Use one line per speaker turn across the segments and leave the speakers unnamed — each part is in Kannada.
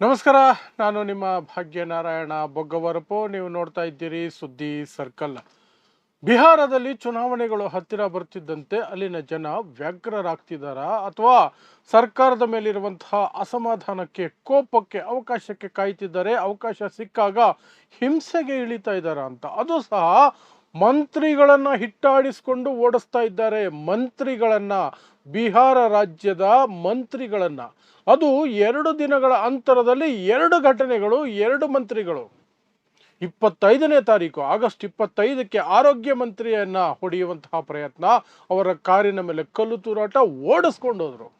ನಮಸ್ಕಾರ, ನಾನು ನಿಮ್ಮ ಭಾಗ್ಯನಾರಾಯಣ ಬೊಗ್ಗವರಪು. ನೀವು ನೋಡ್ತಾ ಇದ್ದೀರಿ ಸುದ್ದಿ ಸರ್ಕಲ್. ಬಿಹಾರದಲ್ಲಿ ಚುನಾವಣೆಗಳು ಹತ್ತಿರ ಬರ್ತಿದ್ದಂತೆ ಅಲ್ಲಿನ ಜನ ವ್ಯಗ್ರರಾಗ್ತಿದ್ದಾರ ಅಥವಾ ಸರ್ಕಾರದ ಮೇಲಿರುವಂತಹ ಅಸಮಾಧಾನಕ್ಕೆ, ಕೋಪಕ್ಕೆ ಅವಕಾಶಕ್ಕೆ ಕಾಯ್ತಿದ್ದಾರೆ, ಅವಕಾಶ ಸಿಕ್ಕಾಗ ಹಿಂಸೆಗೆ ಇಳಿತಾ ಇದ್ದಾರ ಅಂತ. ಅದು ಸಹ ಮಂತ್ರಿಗಳನ್ನ ಹಿಟ್ಟಾಡಿಸ್ಕೊಂಡು ಓಡಿಸ್ತಾ ಇದ್ದಾರೆ, ಮಂತ್ರಿಗಳನ್ನ ಬಿಹಾರ ರಾಜ್ಯದ ಮಂತ್ರಿಗಳನ್ನು. ಅದು ಎರಡು ದಿನಗಳ ಅಂತರದಲ್ಲಿ ಎರಡು ಘಟನೆಗಳು, ಎರಡು ಮಂತ್ರಿಗಳು. ಇಪ್ಪತ್ತೈದನೇ ತಾರೀಕು, ಆಗಸ್ಟ್ ಇಪ್ಪತ್ತೈದಕ್ಕೆ ಆರೋಗ್ಯ ಮಂತ್ರಿಯನ್ನ ಹೊಡೆಯುವಂತಹ ಪ್ರಯತ್ನ, ಅವರ ಕಾರಿನ ಮೇಲೆ ಕಲ್ಲು ತೂರಾಟ ಓಡಿಸ್ಕೊಂಡೋದ್ರು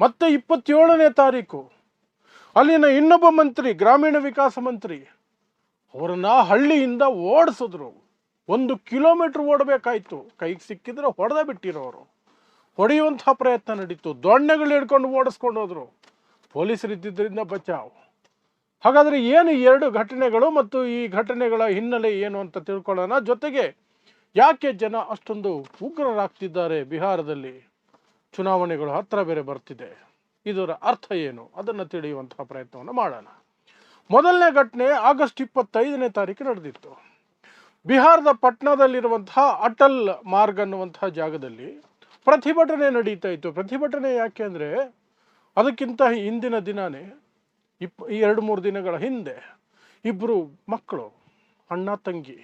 ಮತ್ತೆ ಇಪ್ಪತ್ತೇಳನೇ ತಾರೀಕು, ಅಲ್ಲಿನ ಇನ್ನೊಬ್ಬ ಮಂತ್ರಿ, ಗ್ರಾಮೀಣ ವಿಕಾಸ ಮಂತ್ರಿ, ಅವರನ್ನ ಹಳ್ಳಿಯಿಂದ ಓಡಿಸಿದ್ರು. ಒಂದು ಕಿಲೋಮೀಟರ್ ಓಡಬೇಕಾಯ್ತು. ಕೈಗೆ ಸಿಕ್ಕಿದ್ರೆ ಹೊಡೆದ ಬಿಟ್ಟಿರೋರು. ಹೊಡೆಯುವಂತಹ ಪ್ರಯತ್ನ ನಡೀತು. ದೊಣ್ಣೆಗಳು ಹಿಡ್ಕೊಂಡು ಓಡಿಸ್ಕೊಂಡು ಹೋದರು. ಪೊಲೀಸರು ಇದ್ದಿದ್ದರಿಂದ ಬಚಾವ್. ಹಾಗಾದರೆ ಏನು ಎರಡು ಘಟನೆಗಳು ಮತ್ತು ಈ ಘಟನೆಗಳ ಹಿನ್ನೆಲೆ ಏನು ಅಂತ ತಿಳ್ಕೊಳ್ಳೋಣ. ಜೊತೆಗೆ ಯಾಕೆ ಜನ ಅಷ್ಟೊಂದು ಉಗ್ರರಾಗ್ತಿದ್ದಾರೆ ಬಿಹಾರದಲ್ಲಿ? ಚುನಾವಣೆಗಳು ಹತ್ತಿರ ಬೇರೆ ಬರ್ತಿದೆ. ಇದರ ಅರ್ಥ ಏನು? ಅದನ್ನು ತಿಳಿಯುವಂತಹ ಪ್ರಯತ್ನವನ್ನು ಮಾಡೋಣ. ಮೊದಲನೇ ಘಟನೆ ಆಗಸ್ಟ್ ಇಪ್ಪತ್ತೈದನೇ ತಾರೀಕು ನಡೆದಿತ್ತು. ಬಿಹಾರದ ಪಟ್ನಾದಲ್ಲಿರುವಂತಹ ಅಟಲ್ ಮಾರ್ಗ್ ಅನ್ನುವಂತಹ ಜಾಗದಲ್ಲಿ ಪ್ರತಿಭಟನೆ ನಡೀತಾ ಇತ್ತು. ಪ್ರತಿಭಟನೆ ಯಾಕೆ ಅಂದರೆ ಅದಕ್ಕಿಂತ ಹಿಂದಿನ ದಿನವೇ ಇಪ್ಪ ಈ ಎರಡು ಮೂರು ದಿನಗಳ ಹಿಂದೆ ಇಬ್ಬರು ಮಕ್ಕಳು, ಅಣ್ಣ, ತಂಗಿ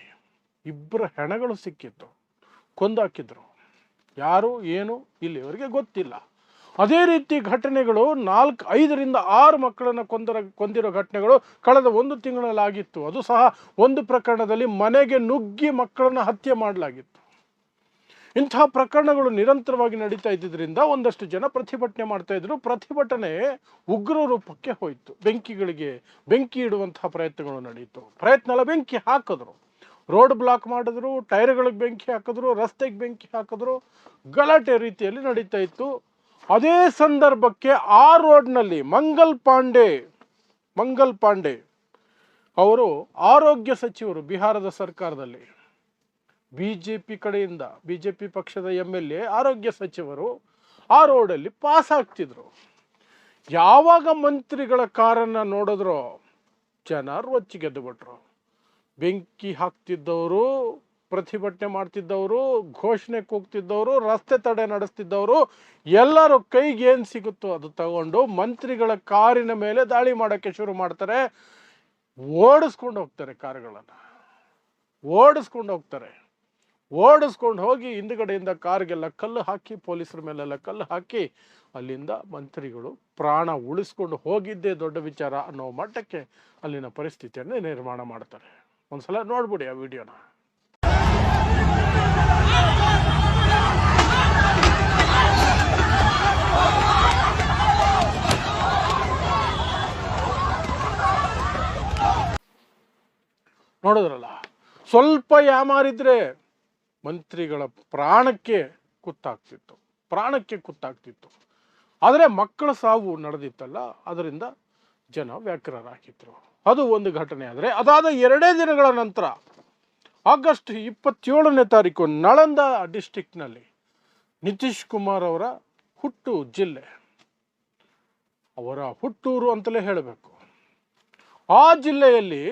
ಇಬ್ಬರ ಹೆಣಗಳು ಸಿಕ್ಕಿತ್ತು. ಕೊಂದಾಕಿದ್ರು. ಯಾರು, ಏನು ಇಲ್ಲಿವರೆಗೆ ಗೊತ್ತಿಲ್ಲ. ಅದೇ ರೀತಿ ಘಟನೆಗಳು ನಾಲ್ಕು, ಐದರಿಂದ ಆರು ಮಕ್ಕಳನ್ನು ಕೊಂದರ, ಕೊಂದಿರೋ ಘಟನೆಗಳು ಕಳೆದ ಒಂದು ತಿಂಗಳಲ್ಲಾಗಿತ್ತು. ಅದು ಸಹ ಒಂದು ಪ್ರಕರಣದಲ್ಲಿ ಮನೆಗೆ ನುಗ್ಗಿ ಮಕ್ಕಳನ್ನು ಹತ್ಯೆ ಮಾಡಲಾಗಿತ್ತು. ಇಂತಹ ಪ್ರಕರಣಗಳು ನಿರಂತರವಾಗಿ ನಡೀತಾ ಇದ್ದಿದ್ದರಿಂದ ಒಂದಷ್ಟು ಜನ ಪ್ರತಿಭಟನೆ ಮಾಡ್ತಾ ಇದ್ರು. ಪ್ರತಿಭಟನೆ ಉಗ್ರ ರೂಪಕ್ಕೆ ಹೋಯಿತು. ಬೆಂಕಿಗಳಿಗೆ ಬೆಂಕಿ ಇಡುವಂತಹ ಪ್ರಯತ್ನಗಳು ನಡೆಯಿತು ಪ್ರಯತ್ನ ಎಲ್ಲ ಬೆಂಕಿ ಹಾಕಿದ್ರು. ರೋಡ್ ಬ್ಲಾಕ್ ಮಾಡಿದ್ರು, ಟೈರ್ಗಳಿಗೆ ಬೆಂಕಿ ಹಾಕಿದ್ರು, ರಸ್ತೆಗೆ ಬೆಂಕಿ ಹಾಕಿದ್ರು. ಗಲಾಟೆ ರೀತಿಯಲ್ಲಿ ನಡೀತಾ ಇತ್ತು. ಅದೇ ಸಂದರ್ಭಕ್ಕೆ ಆ ರೋಡ್ನಲ್ಲಿ ಮಂಗಲ್ ಪಾಂಡೆ ಮಂಗಲ್ ಪಾಂಡೆ ಅವರು ಆರೋಗ್ಯ ಸಚಿವರು ಬಿಹಾರದ ಸರ್ಕಾರದಲ್ಲಿ ಬಿ ಜೆ ಪಿ ಕಡೆಯಿಂದ ಬಿ ಜೆ ಪಿ ಪಕ್ಷದ ಎಂ ಎಲ್ ಎ ಆರೋಗ್ಯ ಸಚಿವರು ಆ ರೋಡಲ್ಲಿ ಪಾಸ್ ಆಗ್ತಿದ್ರು. ಯಾವಾಗ ಮಂತ್ರಿಗಳ ಕಾರನ್ನು ನೋಡಿದ್ರೋ ಜನ ರೊಚ್ಚಿಗೆದ್ದು ಬಿಟ್ರು ಬೆಂಕಿ ಹಾಕ್ತಿದ್ದವರು, ಪ್ರತಿಭಟನೆ ಮಾಡ್ತಿದ್ದವರು ಘೋಷಣೆ ಕೂಗ್ತಿದ್ದವರು, ರಸ್ತೆ ತಡೆ ನಡೆಸ್ತಿದ್ದವರು, ಎಲ್ಲರೂ ಕೈಗೆ ಏನು ಸಿಗುತ್ತೋ ಅದು ತಗೊಂಡು ಮಂತ್ರಿಗಳ ಕಾರಿನ ಮೇಲೆ ದಾಳಿ ಮಾಡೋಕ್ಕೆ ಶುರು ಮಾಡ್ತಾರೆ. ಓಡಿಸ್ಕೊಂಡು ಹೋಗ್ತಾರೆ ಕಾರುಗಳನ್ನು. ಓಡಿಸ್ಕೊಂಡು ಹೋಗ್ತಾರೆ. ಓಡಿಸ್ಕೊಂಡು ಹೋಗಿ ಹಿಂದುಗಡೆಯಿಂದ ಕಾರ್ಗೆಲ್ಲ ಕಲ್ಲು ಹಾಕಿ, ಪೊಲೀಸರ ಮೇಲೆಲ್ಲ ಕಲ್ಲು ಹಾಕಿ ಅಲ್ಲಿಂದ ಮಂತ್ರಿಗಳು ಪ್ರಾಣ ಉಳಿಸ್ಕೊಂಡು ಹೋಗಿದ್ದೇ ದೊಡ್ಡ ವಿಚಾರ ಅನ್ನೋ ಮಟ್ಟಕ್ಕೆ ಅಲ್ಲಿನ ಪರಿಸ್ಥಿತಿಯನ್ನು ನಿರ್ಮಾಣ ಮಾಡ್ತಾರೆ. ಒಂದ್ಸಲ ನೋಡ್ಬಿಡಿ ಆ ವಿಡಿಯೋನ. ನೋಡಿದ್ರಲ್ಲ? ಸ್ವಲ್ಪ ಯಾಮಾರಿದ್ರೆ ಮಂತ್ರಿಗಳ ಪ್ರಾಣಕ್ಕೆ ಕುತ್ತಾಗ್ತಿತ್ತು. ಪ್ರಾಣಕ್ಕೆ ಕುತ್ತಾಗ್ತಿತ್ತು. ಆದರೆ ಮಕ್ಕಳ ಸಾವು ನಡೆದಿತ್ತಲ್ಲ, ಅದರಿಂದ ಜನ ವ್ಯಾಕ್ರರಾಗಿದ್ರು ಅದು ಒಂದು ಘಟನೆ. ಆದರೆ ಅದಾದ ಎರಡೇ ದಿನಗಳ ನಂತರ ಆಗಸ್ಟ್ ಇಪ್ಪತ್ತೇಳನೇ ತಾರೀಕು ನಳಂದ ಡಿಸ್ಟಿಕ್ನಲ್ಲಿ ನಿತೀಶ್ ಕುಮಾರ್ ಅವರ ಹುಟ್ಟು ಜಿಲ್ಲೆ. ಅವರ ಹುಟ್ಟೂರು ಅಂತಲೇ ಹೇಳಬೇಕು. ಆ ಜಿಲ್ಲೆಯಲ್ಲಿ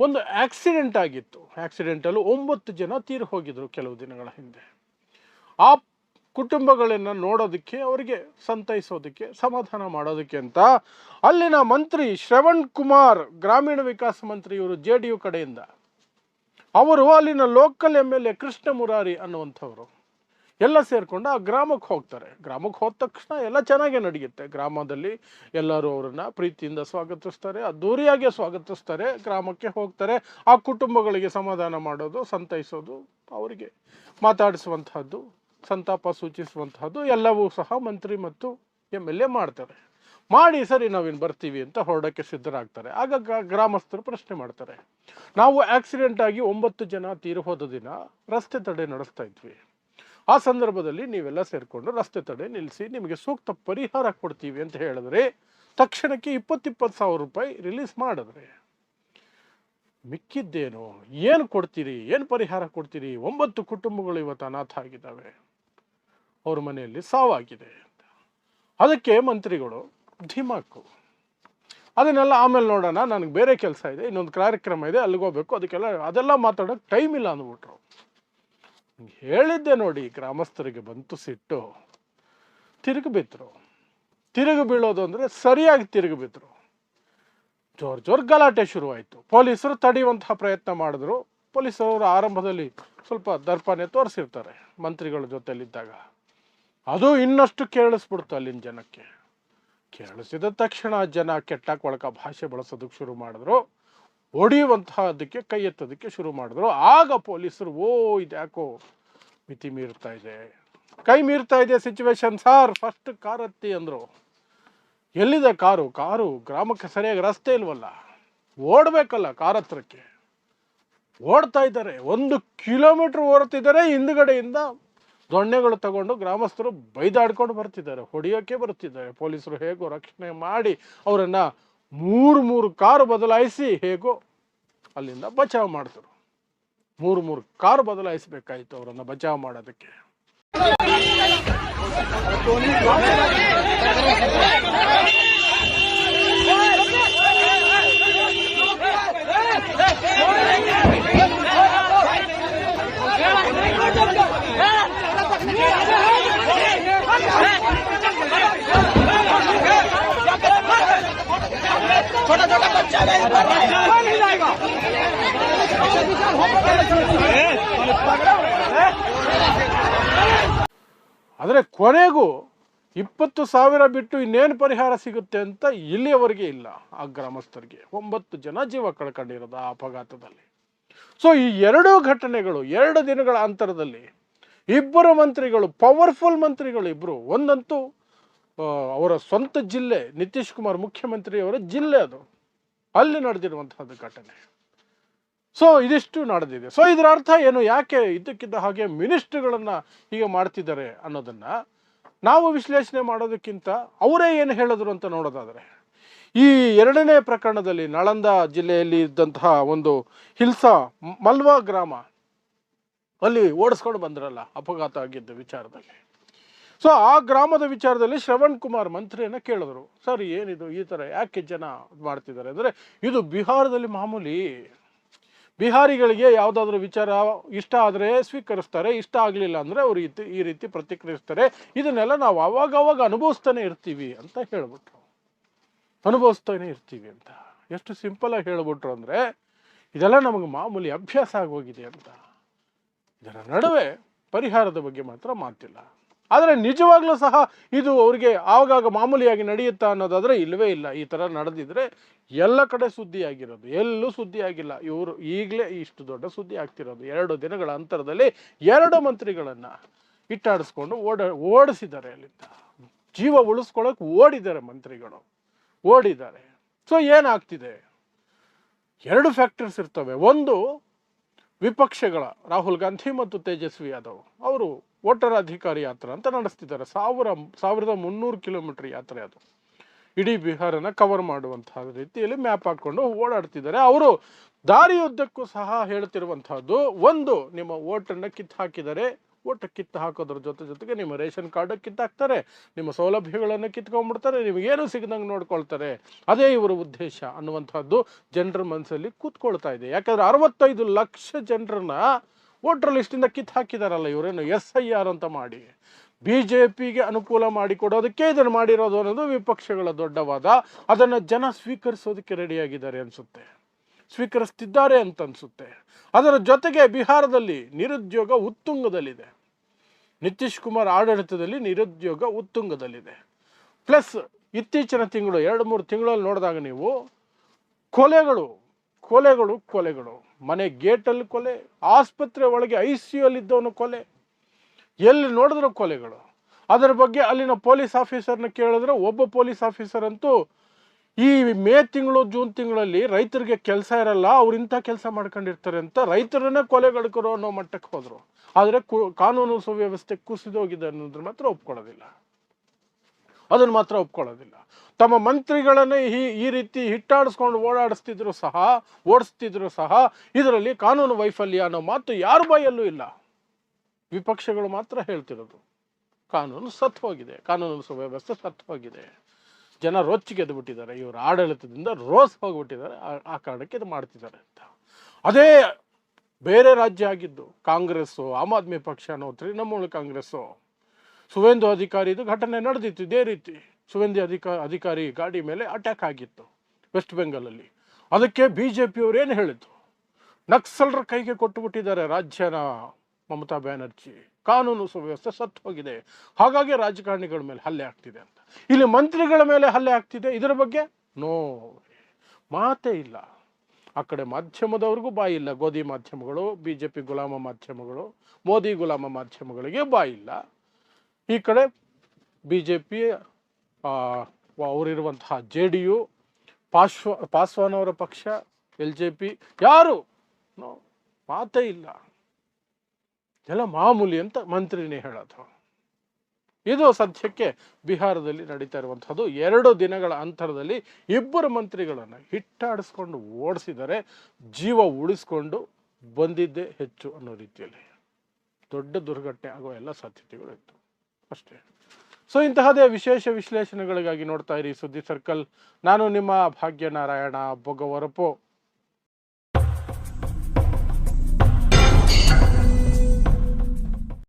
ಒಂದು ಆಕ್ಸಿಡೆಂಟ್ ಆಗಿತ್ತು. ಆಕ್ಸಿಡೆಂಟಲ್ಲಿ ಒಂಬತ್ತು ಜನ ತೀರು ಹೋಗಿದ್ರು ಕೆಲವು ದಿನಗಳ ಹಿಂದೆ. ಆ ಕುಟುಂಬಗಳನ್ನು ನೋಡೋದಕ್ಕೆ, ಅವರಿಗೆ ಸಂತೈಸೋದಕ್ಕೆ, ಸಮಾಧಾನ ಮಾಡೋದಕ್ಕೆ ಅಂತ ಅಲ್ಲಿನ ಮಂತ್ರಿ ಶ್ರವಣ್ ಕುಮಾರ್, ಗ್ರಾಮೀಣ ವಿಕಾಸ ಮಂತ್ರಿ ಇವರು ಜೆ ಡಿ ಯು ಕಡೆಯಿಂದ. ಅವರು ಅಲ್ಲಿನ local M L A Krishna Murari ಅನ್ನುವಂಥವ್ರು. ಎಲ್ಲ ಸೇರಿಕೊಂಡು ಆ ಗ್ರಾಮಕ್ಕೆ ಹೋಗ್ತಾರೆ. ಗ್ರಾಮಕ್ಕೆ ಹೋದ ತಕ್ಷಣ ಎಲ್ಲ ಚೆನ್ನಾಗೇ ನಡೆಯುತ್ತೆ. ಗ್ರಾಮದಲ್ಲಿ ಎಲ್ಲರೂ ಅವರನ್ನು ಪ್ರೀತಿಯಿಂದ ಸ್ವಾಗತಿಸ್ತಾರೆ ಅದ್ದೂರಿಯಾಗಿ ಸ್ವಾಗತಿಸ್ತಾರೆ, ಗ್ರಾಮಕ್ಕೆ ಹೋಗ್ತಾರೆ. ಆ ಕುಟುಂಬಗಳಿಗೆ ಸಮಾಧಾನ ಮಾಡೋದು, ಸಂತೈಸೋದು, ಅವರಿಗೆ ಮಾತಾಡಿಸುವಂತಹದ್ದು, ಸಂತಾಪ ಸೂಚಿಸುವಂತಹದ್ದು ಎಲ್ಲವೂ ಸಹ ಮಂತ್ರಿ ಮತ್ತು ಎಂ ಎಲ್ ಎ ಮಾಡ್ತಾರೆ. ಮಾಡಿ ಸರಿ ನಾವಿನ್ನು ಬರ್ತೀವಿ ಅಂತ ಹೊರಡಕ್ಕೆ ಸಿದ್ಧರಾಗ್ತಾರೆ. ಆಗ ಗ್ರಾಮಸ್ಥರು ಪ್ರಶ್ನೆ ಮಾಡ್ತಾರೆ. ನಾವು ಆಕ್ಸಿಡೆಂಟ್ ಆಗಿ ಒಂಬತ್ತು ಜನ ತೀರಿ ಹೋದ ದಿನ ರಸ್ತೆ ತಡೆ ನಡೆಸ್ತಾ ಇದ್ವಿ. ಆ ಸಂದರ್ಭದಲ್ಲಿ ನೀವೆಲ್ಲ ಸೇರಿಕೊಂಡು ರಸ್ತೆ ತಡೆ ನಿಲ್ಲಿಸಿ ನಿಮಗೆ ಸೂಕ್ತ ಪರಿಹಾರ ಕೊಡ್ತೀವಿ ಅಂತ ಹೇಳಿದ್ರೆ ತಕ್ಷಣಕ್ಕೆ ಇಪ್ಪತ್ತಿಪ್ಪತ್ತು ಸಾವಿರ ರೂಪಾಯಿ ರಿಲೀಸ್ ಮಾಡಿದ್ರೆ ಮಿಕ್ಕಿದ್ದೇನು? ಏನು ಕೊಡ್ತೀರಿ? ಏನು ಪರಿಹಾರ ಕೊಡ್ತೀರಿ? ಒಂಬತ್ತು ಕುಟುಂಬಗಳು ಇವತ್ತು ಅನಾಥ ಆಗಿದ್ದಾವೆ. ಅವ್ರ ಮನೆಯಲ್ಲಿ ಸಾವಾಗಿದೆ ಅಂತ. ಅದಕ್ಕೆ ಮಂತ್ರಿಗಳು ಧಿಮಾಕು, ಅದನ್ನೆಲ್ಲ ಆಮೇಲೆ ನೋಡೋಣ, ನನಗೆ ಬೇರೆ ಕೆಲಸ ಇದೆ, ಇನ್ನೊಂದು ಕಾರ್ಯಕ್ರಮ ಇದೆ, ಅಲ್ಲಿಗೆ ಹೋಗ್ಬೇಕು, ಅದಕ್ಕೆಲ್ಲ, ಅದೆಲ್ಲ ಮಾತಾಡೋಕೆ ಟೈಮ್ ಇಲ್ಲ ಅಂದ್ಬಿಟ್ರು. ಹೇಳಿದ್ದೆ ನೋಡಿ, ಗ್ರಾಮಸ್ಥರಿಗೆ ಬಂತು ಸಿಟ್ಟು. ತಿರುಗಿ ಬಿದ್ರು ತಿರುಗಿ ಬೀಳೋದು ಅಂದರೆ ಸರಿಯಾಗಿ ತಿರುಗಿ ಬಿದ್ರು ಜೋರು ಜೋರ್ ಗಲಾಟೆ ಶುರುವಾಯಿತು. ಪೊಲೀಸರು ತಡೆಯುವಂತಹ ಪ್ರಯತ್ನ ಮಾಡಿದ್ರು. ಪೊಲೀಸರವರು ಆರಂಭದಲ್ಲಿ ಸ್ವಲ್ಪ ದರ್ಪನೆ ತೋರಿಸಿರ್ತಾರೆ ಮಂತ್ರಿಗಳ ಜೊತೆಯಲ್ಲಿದ್ದಾಗ ಅದು ಇನ್ನಷ್ಟು ಕೇಳಿಸ್ಬಿಡ್ತು ಅಲ್ಲಿನ ಜನಕ್ಕೆ. ಕೇಳಿಸಿದ ತಕ್ಷಣ ಜನ ಕೆಟ್ಟ ಕೊಳಕ ಭಾಷೆ ಬಳಸೋದಕ್ಕೆ ಶುರು ಮಾಡಿದ್ರು. ಹೊಡೆಯುವಂತಹ ಅದಕ್ಕೆ ಕೈ ಎತ್ತೋದಕ್ಕೆ ಶುರು ಮಾಡಿದ್ರು. ಆಗ ಪೊಲೀಸರು, ಓ, ಇದ್ಯಾಕೋ ಮಿತಿ ಮೀರ್ತಾ ಇದೆ. ಕೈ ಮೀರ್ತಾ ಇದೆ ಸಿಚುವೇಶನ್ ಸಾರ್ ಫಸ್ಟ್ ಕಾರ್ ಹತ್ತಿ ಅಂದರು. ಎಲ್ಲಿದೆ ಕಾರು? ಕಾರು ಗ್ರಾಮಕ್ಕೆ ಸರಿಯಾಗಿ ರಸ್ತೆ ಇಲ್ವಲ್ಲ. ಓಡಬೇಕಲ್ಲ ಕಾರ್ ಹತ್ರಕ್ಕೆ. ಓಡ್ತಾ ಇದ್ದಾರೆ. ಒಂದು ಕಿಲೋಮೀಟರ್ ಓಡ್ತಿದ್ದಾರೆ ಹಿಂದ್ಗಡೆಯಿಂದ ದೊಣ್ಣೆಗಳು ತಗೊಂಡು ಗ್ರಾಮಸ್ಥರು ಬೈದಾಡ್ಕೊಂಡು ಬರ್ತಿದ್ದಾರೆ. ಹೊಡಿಯೋಕೆ ಬರ್ತಿದ್ದಾರೆ. ಪೊಲೀಸರು ಹೇಗೋ ರಕ್ಷಣೆ ಮಾಡಿ ಅವರನ್ನ ಮೂರು ಮೂರು ಕಾರು ಬದಲಾಯಿಸಿ ಹೇಗೋ ಅಲ್ಲಿಂದ ಬಚಾವ್ ಮಾಡಿದ್ರು ಮೂರು ಮೂರು ಕಾರು ಬದಲಾಯಿಸಬೇಕಾಯಿತು ಅವರನ್ನ ಬಚಾವ್ ಮಾಡೋದಕ್ಕೆ. ಆದರೆ ಕೊನೆಗೂ ಇಪ್ಪತ್ತು ಸಾವಿರ ಬಿಟ್ಟು ಇನ್ನೇನು ಪರಿಹಾರ ಸಿಗುತ್ತೆ ಅಂತ ಇಲ್ಲಿಯವರೆಗೆ ಇಲ್ಲ ಆ ಗ್ರಾಮಸ್ಥರಿಗೆ. ಒಂಬತ್ತು ಜನ ಜೀವ ಕಳ್ಕೊಂಡಿರೋದು ಆ ಅಪಘಾತದಲ್ಲಿ. ಸೊ ಈ ಎರಡೂ ಘಟನೆಗಳು ಎರಡು ದಿನಗಳ ಅಂತರದಲ್ಲಿ ಇಬ್ಬರು ಮಂತ್ರಿಗಳು ಪವರ್ಫುಲ್ ಮಂತ್ರಿಗಳು ಇಬ್ಬರು ಒಂದಂತೂ ಅವರ ಸ್ವಂತ ಜಿಲ್ಲೆ, ನಿತೀಶ್ ಕುಮಾರ್ ಮುಖ್ಯಮಂತ್ರಿಯವರ ಜಿಲ್ಲೆ ಅದು. ಅಲ್ಲಿ ನಡೆದಿರುವಂತಹದ್ದು ಘಟನೆ. ಸೊ ಇದಿಷ್ಟು ನಡೆದಿದೆ. ಸೊ ಇದರ ಅರ್ಥ ಏನು? ಯಾಕೆ ಇದ್ದಕ್ಕಿದ್ದ ಹಾಗೆ ಮಿನಿಸ್ಟ್ರುಗಳನ್ನು ಹೀಗೆ ಮಾಡ್ತಿದ್ದಾರೆ ಅನ್ನೋದನ್ನ ನಾವು ವಿಶ್ಲೇಷಣೆ ಮಾಡೋದಕ್ಕಿಂತ ಅವರೇ ಏನು ಹೇಳಿದ್ರು ಅಂತ ನೋಡೋದಾದರೆ, ಈ ಎರಡನೇ ಪ್ರಕರಣದಲ್ಲಿ ನಳಂದ ಜಿಲ್ಲೆಯಲ್ಲಿ ಇದ್ದಂತಹ ಒಂದು ಹಿಲ್ಸಾ ಮಲ್ವಾ ಗ್ರಾಮ ಅಲ್ಲಿ ಓಡಿಸ್ಕೊಂಡು ಬಂದ್ರಲ್ಲ ಅಪಘಾತ ಆಗಿದ್ದ ವಿಚಾರದಲ್ಲಿ. ಸೊ ಆ ಗ್ರಾಮದ ವಿಚಾರದಲ್ಲಿ ಶ್ರವಣ್ ಕುಮಾರ್ ಮಂತ್ರಿಯನ್ನು ಕೇಳಿದ್ರು. ಸರ್, ಏನಿದು? ಈ ಥರ ಯಾಕೆ ಜನ ಮಾಡ್ತಿದ್ದಾರೆ? ಅಂದರೆ ಇದು ಬಿಹಾರದಲ್ಲಿ ಮಾಮೂಲಿ ಬಿಹಾರಿಗಳಿಗೆ ಯಾವುದಾದ್ರೂ ವಿಚಾರ ಇಷ್ಟ ಆದರೆ ಸ್ವೀಕರಿಸ್ತಾರೆ, ಇಷ್ಟ ಆಗಲಿಲ್ಲ ಅಂದರೆ ಅವರು ಈ ರೀತಿ ಪ್ರತಿಕ್ರಿಯಿಸ್ತಾರೆ. ಇದನ್ನೆಲ್ಲ ನಾವು ಅವಾಗ ಅವಾಗ ಅನುಭವಿಸ್ತಾನೆ ಇರ್ತೀವಿ ಅಂತ ಹೇಳ್ಬಿಟ್ರು. ಅನುಭವಿಸ್ತಾನೆ ಇರ್ತೀವಿ ಅಂತ. ಎಷ್ಟು ಸಿಂಪಲ್ ಆಗಿ ಹೇಳ್ಬಿಟ್ರು ಅಂದರೆ ಇದೆಲ್ಲ ನಮಗೆ ಮಾಮೂಲಿ ಅಭ್ಯಾಸ ಆಗೋಗಿದೆ ಅಂತ. ಇದರ ನಡುವೆ ಪರಿಹಾರದ ಬಗ್ಗೆ ಮಾತ್ರ ಮಾತಿಲ್ಲ. ಆದರೆ ನಿಜವಾಗ್ಲೂ ಸಹ ಇದು ಅವರಿಗೆ ಆವಾಗ ಮಾಮೂಲಿಯಾಗಿ ನಡೆಯುತ್ತಾ ಅನ್ನೋದಾದರೆ ಇಲ್ಲವೇ ಇಲ್ಲ. ಈ ಥರ ನಡೆದಿದ್ರೆ ಎಲ್ಲ ಕಡೆ ಸುದ್ದಿ ಆಗಿರೋದು ಎಲ್ಲೂ ಸುದ್ದಿ ಆಗಿಲ್ಲ ಇವರು ಈಗಲೇ ಇಷ್ಟು ದೊಡ್ಡ ಸುದ್ದಿ ಆಗ್ತಿರೋದು. ಎರಡು ದಿನಗಳ ಅಂತರದಲ್ಲಿ ಎರಡು ಮಂತ್ರಿಗಳನ್ನು ಇಟ್ಟಾಡಿಸ್ಕೊಂಡು ಓಡ, ಓಡಿಸಿದ್ದಾರೆ ಅಲ್ಲಿಂದ. ಜೀವ ಉಳಿಸ್ಕೊಳ್ಳೋಕೆ ಓಡಿದ್ದಾರೆ ಮಂತ್ರಿಗಳು. ಓಡಿದ್ದಾರೆ. ಸೊ ಏನಾಗ್ತಿದೆ? ಎರಡು ಫ್ಯಾಕ್ಟರ್ಸ್ ಇರ್ತವೆ. ಒಂದು ವಿಪಕ್ಷಗಳ ರಾಹುಲ್ ಗಾಂಧಿ ಮತ್ತು ತೇಜಸ್ವಿ ಯಾದವ್. ಅವರು ವೋಟರ್ ಅಧಿಕಾರಿ ಯಾತ್ರೆ ಅಂತ ನಡೆಸ್ತಿದ್ದಾರೆ. ಸಾವಿರ, ಸಾವಿರದ ಮುನ್ನೂರು ಕಿಲೋಮೀಟರ್ ಯಾತ್ರೆ ಅದು. ಇಡೀ ಬಿಹಾರನ ಕವರ್ ಮಾಡುವಂತಹ ರೀತಿಯಲ್ಲಿ ಮ್ಯಾಪ್ ಹಾಕೊಂಡು ಓಡಾಡ್ತಿದ್ದಾರೆ. ಅವರು ದಾರಿಯುದ್ದಕ್ಕೂ ಸಹ ಹೇಳ್ತಿರುವಂತಹದ್ದು, ಒಂದು, ನಿಮ್ಮ ಓಟನ್ನು ಕಿತ್ತು ಹಾಕಿದರೆ ಓಟ್ ಕಿತ್ತು ಹಾಕೋದ್ರ ಜೊತೆ ಜೊತೆಗೆ ನಿಮ್ಮ ರೇಷನ್ ಕಾರ್ಡ್ ಕಿತ್ತು ಹಾಕ್ತಾರೆ. ನಿಮ್ಮ ಸೌಲಭ್ಯಗಳನ್ನು ಕಿತ್ಕೊಂಡ್ಬಿಡ್ತಾರೆ. ನಿಮಗೇನು ಸಿಗದಂಗೆ ನೋಡ್ಕೊಳ್ತಾರೆ. ಅದೇ ಇವರ ಉದ್ದೇಶ ಅನ್ನುವಂಥದ್ದು ಜನರ ಮನಸ್ಸಲ್ಲಿ ಕೂತ್ಕೊಳ್ತಾ ಇದೆ. ಯಾಕಂದ್ರೆ ಅರವತ್ತೈದು ಲಕ್ಷ ಜನರನ್ನ ವೋಟರ್ ಲಿಸ್ಟಿಂದ ಕಿತ್ತು ಹಾಕಿದಾರಲ್ಲ ಇವರೇನು? ಎಸ್ ಐ ಆರ್ ಅಂತ ಮಾಡಿ. ಬಿ ಜೆ ಪಿಗೆ ಅನುಕೂಲ ಮಾಡಿಕೊಡೋದಕ್ಕೆ ಇದನ್ನು ಮಾಡಿರೋದು ಅನ್ನೋದು ವಿಪಕ್ಷಗಳ ದೊಡ್ಡವಾದ ಅದನ್ನು ಜನ ಸ್ವೀಕರಿಸೋದಕ್ಕೆ ರೆಡಿಯಾಗಿದ್ದಾರೆ ಅನಿಸುತ್ತೆ. ಸ್ವೀಕರಿಸ್ತಿದ್ದಾರೆ ಅಂತ ಅನಿಸುತ್ತೆ. ಅದರ ಜೊತೆಗೆ ಬಿಹಾರದಲ್ಲಿ ನಿರುದ್ಯೋಗ ಉತ್ತುಂಗದಲ್ಲಿದೆ. ನಿತೀಶ್ ಕುಮಾರ್ ಆಡಳಿತದಲ್ಲಿ ನಿರುದ್ಯೋಗ ಉತ್ತುಂಗದಲ್ಲಿದೆ. ಪ್ಲಸ್ ಇತ್ತೀಚಿನ ತಿಂಗಳು, ಎರಡು, ಮೂರು ತಿಂಗಳಲ್ಲಿ ನೋಡಿದಾಗ ನೀವು ಕೊಲೆಗಳು ಕೊಲೆಗಳು ಕೊಲೆಗಳು. ಮನೆ ಗೇಟಲ್ಲಿ ಕೊಲೆ, ಆಸ್ಪತ್ರೆ ಒಳಗೆ ಐ ಸಿ ಯು ಇದ್ದವನು ಕೊಲೆ. ಎಲ್ಲಿ ನೋಡಿದ್ರು ಕೊಲೆಗಳು. ಅದರ ಬಗ್ಗೆ ಅಲ್ಲಿನ ಪೊಲೀಸ್ ಆಫೀಸರ್ನ ಕೇಳಿದ್ರೆ ಒಬ್ಬ ಪೊಲೀಸ್ ಆಫೀಸರ್ ಅಂತೂ ಈ ಮೇ ತಿಂಗಳು, ಜೂನ್ ತಿಂಗಳಲ್ಲಿ ರೈತರಿಗೆ ಕೆಲಸ ಇರಲ್ಲ, ಅವ್ರು ಇಂಥ ಕೆಲಸ ಮಾಡ್ಕೊಂಡಿರ್ತಾರೆ ಅಂತ ರೈತರನ್ನೇ ಕೊಲೆಗಡಕರು ಅನ್ನೋ ಮಟ್ಟಕ್ಕೆ ಹೋದರು. ಆದರೆ ಕು- ಕಾನೂನು ಸುವ್ಯವಸ್ಥೆ ಕುಸಿದೋಗಿದೆ ಅನ್ನೋದ್ರ ಮಾತ್ರ ಒಪ್ಕೊಳ್ಳೋದಿಲ್ಲ. ಅದನ್ನು ಮಾತ್ರ ಒಪ್ಕೊಳ್ಳೋದಿಲ್ಲ. ತಮ್ಮ ಮಂತ್ರಿಗಳನ್ನೇ ಈ ಈ ರೀತಿ ಹಿಟ್ಟಾಡಿಸ್ಕೊಂಡು ಓಡಾಡಿಸ್ತಿದ್ರು ಸಹ, ಓಡಿಸ್ತಿದ್ರು ಸಹ, ಇದರಲ್ಲಿ ಕಾನೂನು ವೈಫಲ್ಯ ಅನ್ನೋ ಮಾತು ಯಾರ ಬಾಯಲ್ಲೂ ಇಲ್ಲ. ವಿಪಕ್ಷಗಳು ಮಾತ್ರ ಹೇಳ್ತಿರೋದು. ಕಾನೂನು ಸತ್ತು ಹೋಗಿದೆ. ಕಾನೂನು ಸುವ್ಯವಸ್ಥೆ ಸತ್ತು ಹೋಗಿದೆ. ಜನ ರೊಚ್ಚಿಗೆದ್ದು ಬಿಟ್ಟಿದ್ದಾರೆ ಇವರು ಆಡಳಿತದಿಂದ ರೋಸ್ ಹೋಗ್ಬಿಟ್ಟಿದ್ದಾರೆ. ಆ- ಕಾರಣಕ್ಕೆ ಇದು ಮಾಡ್ತಿದ್ದಾರೆ ಅಂತ. ಅದೇ ಬೇರೆ ರಾಜ್ಯ ಆಗಿದ್ದು, ಕಾಂಗ್ರೆಸ್ಸು, ಆಮ್ ಆದ್ಮಿ ಪಕ್ಷನೋ ತೃಣಮೂಲ ಕಾಂಗ್ರೆಸ್ಸು. ಸುವೇಂದು ಅಧಿಕಾರಿದು ಘಟನೆ ನಡೆದಿತ್ತು, ಇದೇ ರೀತಿ. ಸುವೇಂದು ಅಧಿಕ, ಅಧಿಕಾರಿ ಗಾಡಿ ಮೇಲೆ ಅಟ್ಯಾಕ್ ಆಗಿತ್ತು ವೆಸ್ಟ್ ಬೆಂಗಾಲಲ್ಲಿ ಅದಕ್ಕೆ ಬಿ ಜೆ ಪಿಯವರು ಏನು ಹೇಳಿದ್ರು ನಕ್ಸಲರ ಕೈಗೆ ಕೊಟ್ಟು ಬಿಟ್ಟಿದ್ದಾರೆ ರಾಜ್ಯನ ಮಮತಾ ಬ್ಯಾನರ್ಜಿ. ಕಾನೂನು ಸುವ್ಯವಸ್ಥೆ ಸತ್ತು ಹೋಗಿದೆ. ಹಾಗಾಗಿ ರಾಜಕಾರಣಿಗಳ ಮೇಲೆ ಹಲ್ಲೆ ಆಗ್ತಿದೆ ಅಂತ. ಇಲ್ಲಿ ಮಂತ್ರಿಗಳ ಮೇಲೆ ಹಲ್ಲೆ ಆಗ್ತಿದೆ. ಇದರ ಬಗ್ಗೆ ನೋ ಮಾತೇ ಇಲ್ಲ. ಆ ಕಡೆ ಮಾಧ್ಯಮದವ್ರಿಗೂ ಬಾಯಿ ಇಲ್ಲ. ಗೋಧಿ ಮಾಧ್ಯಮಗಳು ಬಿ ಜೆ ಪಿ ಗುಲಾಮ ಮಾಧ್ಯಮಗಳು, ಮೋದಿ ಗುಲಾಮ ಮಾಧ್ಯಮಗಳಿಗೆ ಬಾಯಿ ಇಲ್ಲ. ಈ ಕಡೆ ಬಿ ಜೆ ಪಿ ಅವರಿರುವಂತಹ ಜೆ ಡಿ ಯು, ಪಾಶ್ವ ಪಾಸ್ವಾನ್ ಅವರ ಪಕ್ಷ, ಎಲ್ ಜೆ ಪಿ, ಯಾರು ಮಾತೇ ಇಲ್ಲ. ಎಲ್ಲ ಮಾಮೂಲಿ ಅಂತ ಮಂತ್ರಿನೇ ಹೇಳೋದು. ಇದು ಸದ್ಯಕ್ಕೆ ಬಿಹಾರದಲ್ಲಿ ನಡೀತಾ ಇರುವಂಥದ್ದು ಎರಡು ದಿನಗಳ ಅಂತರದಲ್ಲಿ ಇಬ್ಬರು ಮಂತ್ರಿಗಳನ್ನು ಹಿಟ್ಟಾಡಿಸ್ಕೊಂಡು ಓಡಿಸಿದರೆ ಜೀವ ಉಳಿಸ್ಕೊಂಡು ಬಂದಿದ್ದೇ ಹೆಚ್ಚು ಅನ್ನೋ ರೀತಿಯಲ್ಲಿ. ದೊಡ್ಡ ದುರ್ಘಟನೆ ಆಗುವ ಎಲ್ಲ ಸಾಧ್ಯತೆಗಳು ಇತ್ತು. ಅಷ್ಟೇ. ಸೊ ಇಂತಹದೇ ವಿಶೇಷ ವಿಶ್ಲೇಷಣೆಗಳಿಗಾಗಿ ನೋಡ್ತಾ ಇರಿ ಸುದ್ದಿ ಸರ್ಕಲ್. ನಾನು ನಿಮ್ಮ ಭಾಗ್ಯನಾರಾಯಣ ಬೊಗವರಪು